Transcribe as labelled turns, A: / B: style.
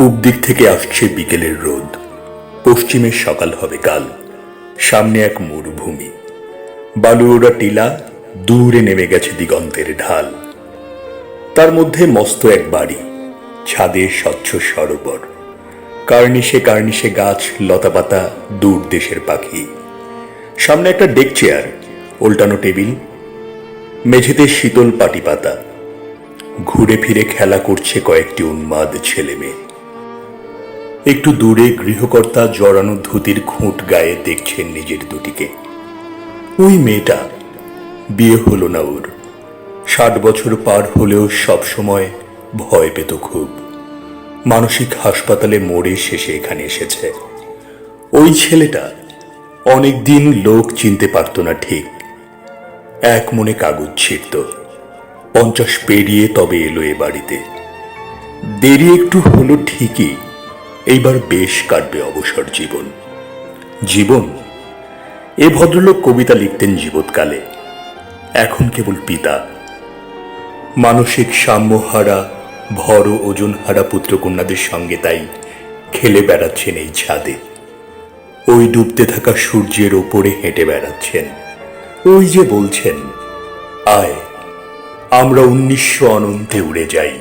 A: পূব দিক থেকে আসছে বিকেলের রোদ। পশ্চিমের সকাল হবে কাল। সামনে এক মরুভূমি। বালুওড়া টিলা দূরে নেমে গেছে দিগন্তের ঢাল। তার মধ্যে মস্ত এক বাড়ি, ছাদে স্বচ্ছ সরোবর। কার্নিশে কার্নিশে গাছ, লতাপাতা, দূর দেশের পাখি। সামনে একটা ডেক চেয়ার উল্টানো টেবিল, মেঝেতে শীতল পাটি পাতা ঘুরে ফিরে খেলা করছে কয়েকটি উন্মাদ ছেলে মেয়ে একটু দূরে গৃহকর্তা জড়ানো ধুতির খুঁট গায়ে দেখছেন নিজের দুটিকে। ওই মেয়েটা বিয়ে হলো না ওর। ষাট বছর পার হলেও সব সময় ভয় পেত খুব। মানসিক হাসপাতালে মোড়ে শেষে এখানে এসেছে। ওই ছেলেটা অনেকদিন লোক চিনতে পারত না ঠিক। এক মনে কাগজ ছিঁড়ত। পঞ্চাশ পেরিয়ে তবে এলো এ বাড়িতে। দেরি একটু হলো ঠিকই এইবার বেশ কাটবে অবসর জীবন। জীবন? এ ভদ্রলোক কবিতা লিখতেন জীবৎকালে। এখন কেবল পিতা। মানসিক সাম্যহারা, ভর ওজন ওজনহারা পুত্রকন্যাদের সঙ্গে তাই খেলে বেড়াচ্ছেন এই ছাদে। ওই ডুবতে থাকা সূর্যের ওপরে হেঁটে বেড়াচ্ছেন। ওই যে বলছেন, আয়, আমরা উনিশশো অনন্তে উড়ে যাই।